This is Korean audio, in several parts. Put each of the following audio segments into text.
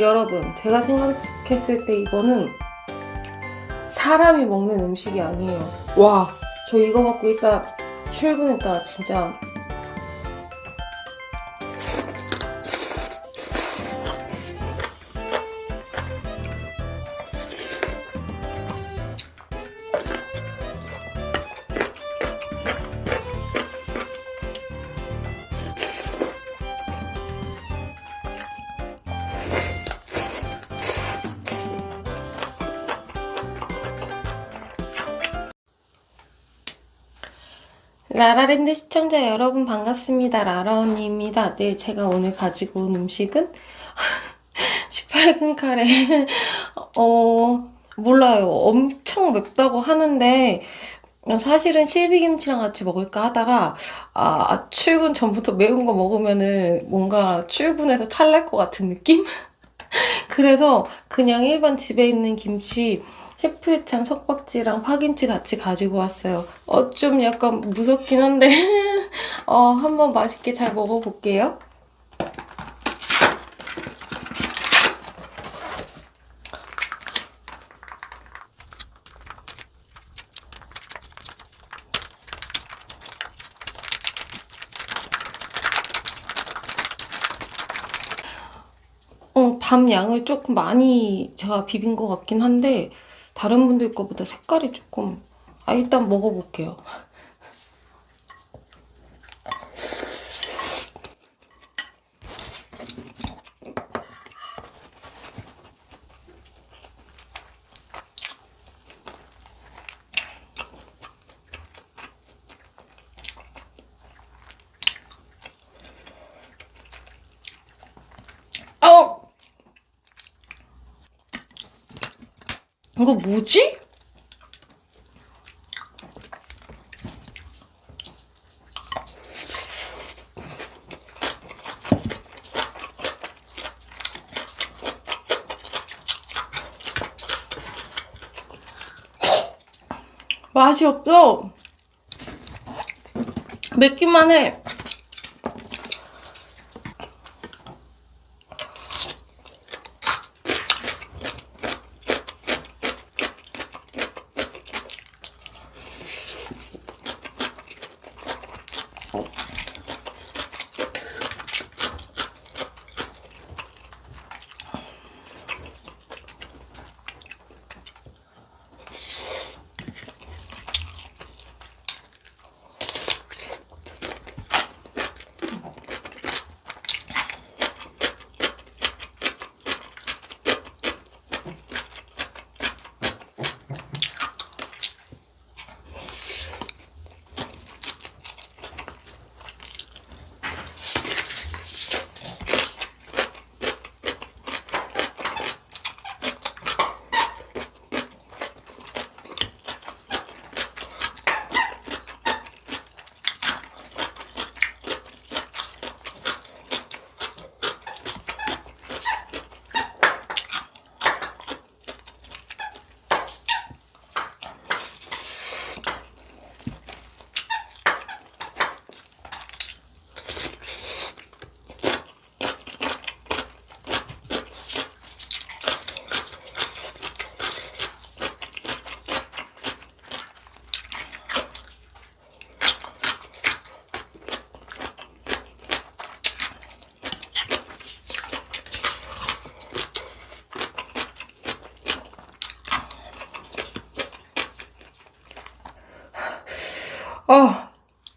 아, 여러분, 제가 생각했을 때 이거는 사람이 먹는 음식이 아니에요. 와, 저 이거 먹고 이따 출근했다 진짜 라라랜드 시청자 여러분 반갑습니다. 라라 언니입니다. 네, 제가 오늘 가지고 온 음식은 18금 카레. 어, 몰라요. 엄청 맵다고 하는데 사실은 실비김치랑 같이 먹을까 하다가 아, 아, 출근 전부터 매운 거 먹으면은 뭔가 출근해서 탈날 것 같은 느낌? 그래서 그냥 일반 집에 있는 김치 해프해창 석박지랑 파김치 같이 가지고 왔어요. 어, 좀 약간 무섭긴 한데, 어, 한번 맛있게 잘 먹어볼게요. 어, 밥 양을 조금 많이 제가 비빈 것 같긴 한데, 다른 분들 거보다 색깔이 조금, 아, 일단 먹어볼게요. 어! 이거 뭐지? 맛이 없어. 맵기만 해.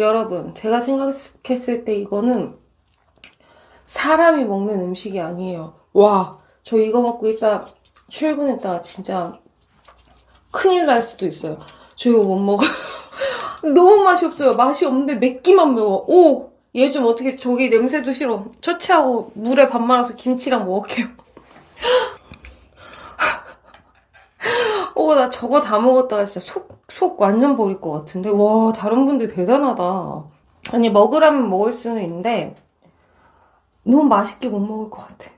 여러분, 제가 생각했을 때 이거는 사람이 먹는 음식이 아니에요. 와, 저 이거 먹고 이따 출근했다가 진짜 큰일 날 수도 있어요. 저 이거 못 먹어요. 너무 맛이 없어요. 맛이 없는데 맵기만 매워. 오! 얘 좀 어떻게 저기 냄새도 싫어. 처치하고 물에 밥 말아서 김치랑 먹을게요. 오, 나 저거 다 먹었다가 진짜 속, 속 완전 버릴 것 같은데. 와, 다른 분들 대단하다. 아니, 먹으라면 먹을 수는 있는데, 너무 맛있게 못 먹을 것 같아.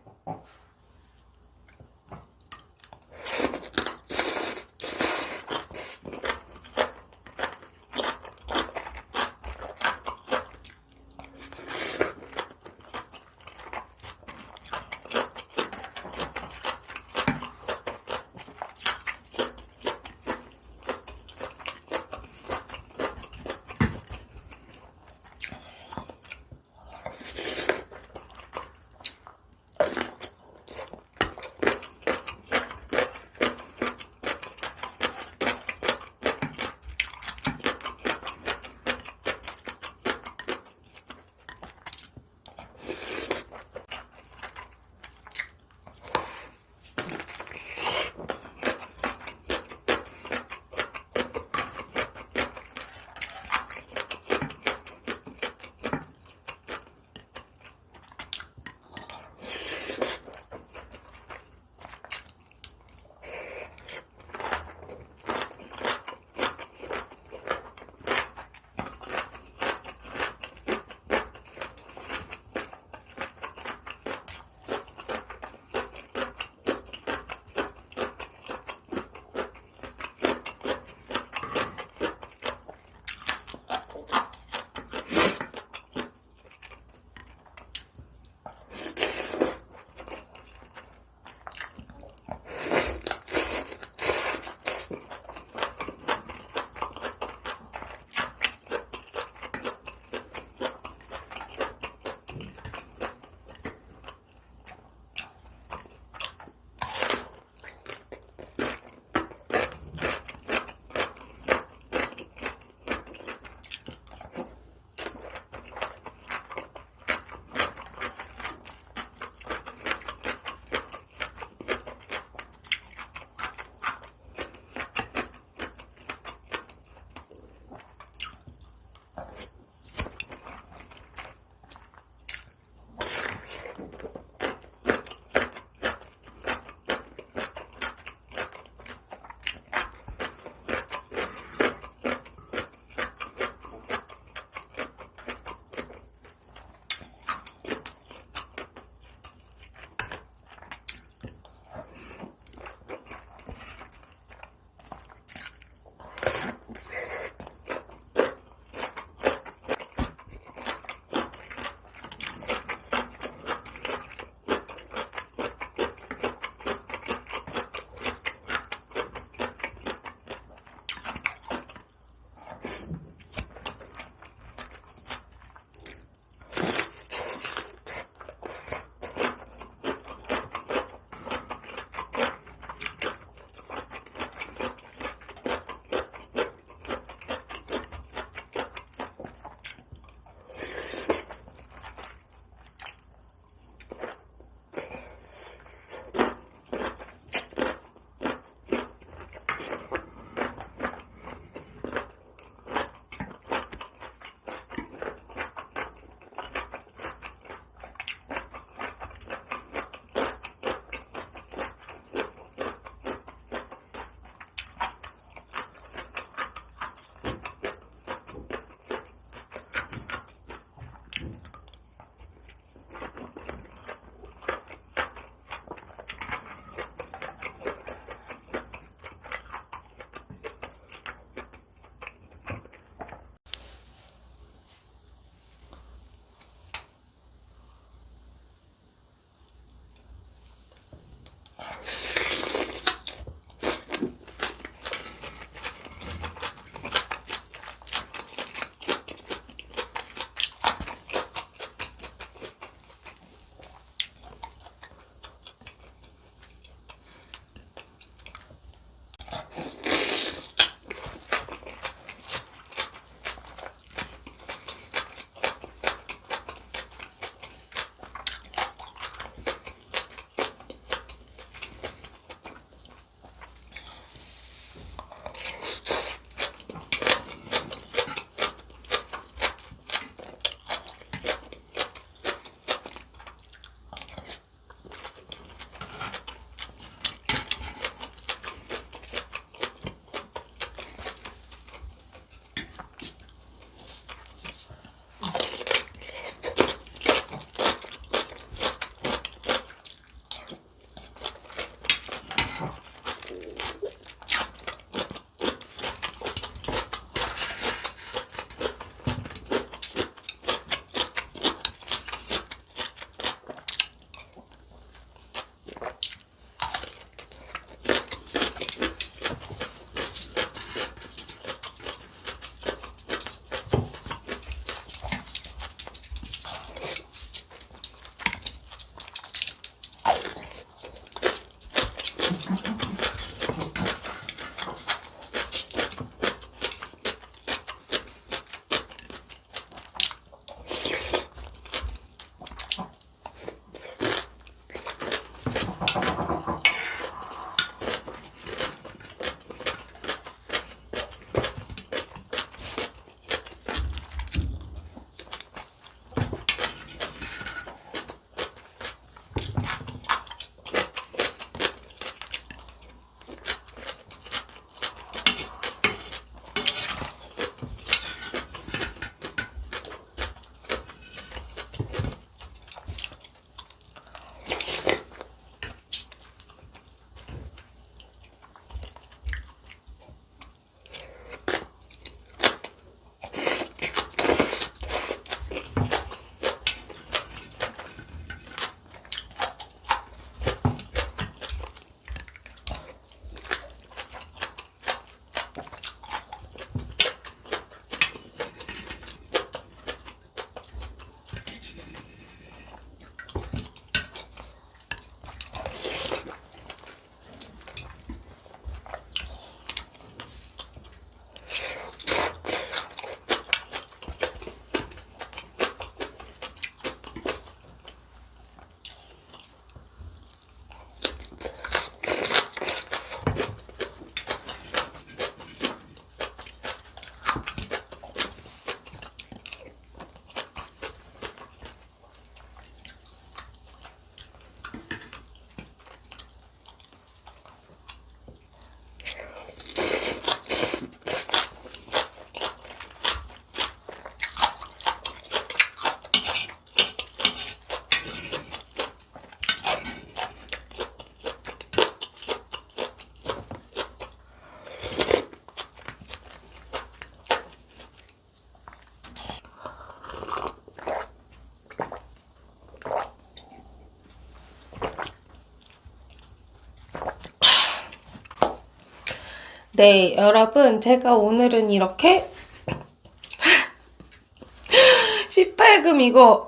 네, 여러분, 제가 오늘은 이렇게 18금 이거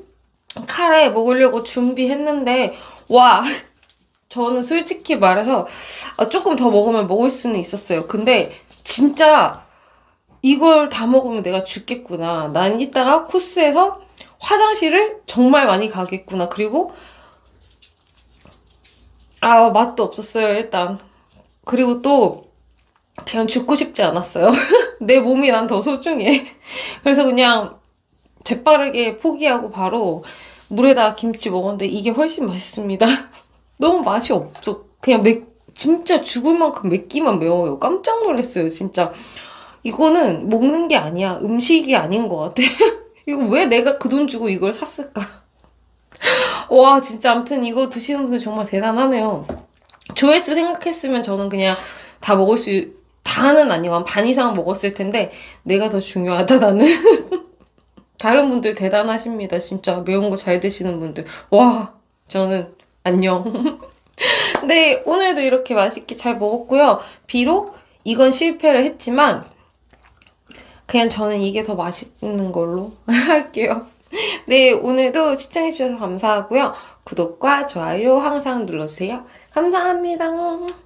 카레 먹으려고 준비했는데, 와, 저는 솔직히 말해서 아, 조금 더 먹으면 먹을 수는 있었어요. 근데 진짜 이걸 다 먹으면 내가 죽겠구나. 난 이따가 코스에서 화장실을 정말 많이 가겠구나. 그리고 아, 맛도 없었어요, 일단. 그리고 또 그냥 죽고 싶지 않았어요. 내 몸이 난 더 소중해. 그래서 그냥 재빠르게 포기하고 바로 물에다가 김치 먹었는데 이게 훨씬 맛있습니다. 너무 맛이 없어. 그냥 맵, 진짜 죽을 만큼 맵기만 매워요. 깜짝 놀랐어요, 진짜. 이거는 먹는 게 아니야. 음식이 아닌 것 같아. 이거 왜 내가 그 돈 주고 이걸 샀을까? 와, 진짜 아무튼 이거 드시는 분들 정말 대단하네요. 조회수 생각했으면 저는 그냥 다 먹을 수, 다는 아니고 한반 이상 먹었을 텐데, 내가 더 중요하다, 나는. 다른 분들 대단하십니다. 진짜 매운 거 잘 드시는 분들. 와, 저는 안녕. 네, 오늘도 이렇게 맛있게 잘 먹었고요. 비록 이건 실패를 했지만, 그냥 저는 이게 더 맛있는 걸로 할게요. 네, 오늘도 시청해주셔서 감사하고요. 구독과 좋아요 항상 눌러주세요. 감사합니다.